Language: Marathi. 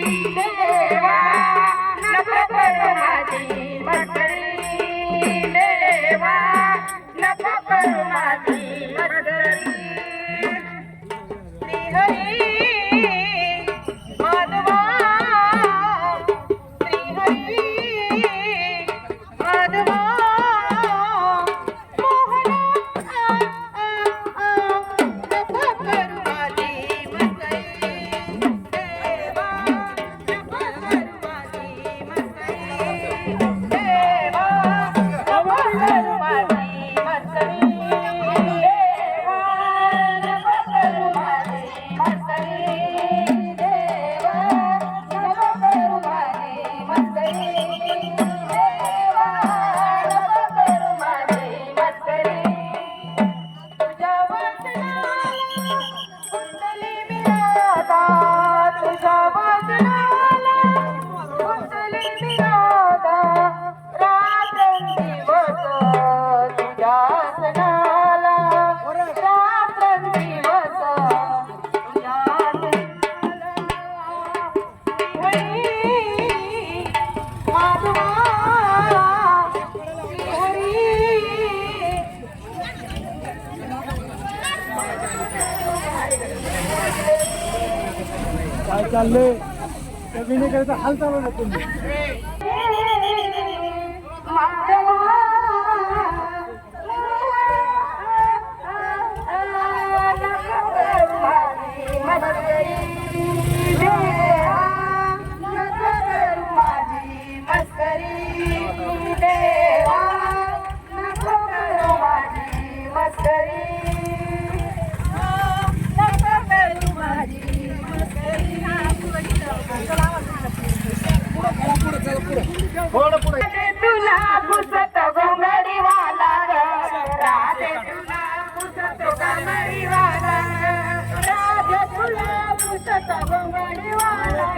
Thank you. काय चाललंय? विनेकरचा हाल चालू ना तुम्ही. तुला पुसत गोंगडीवाला तुला पुसत गोंगडीवाला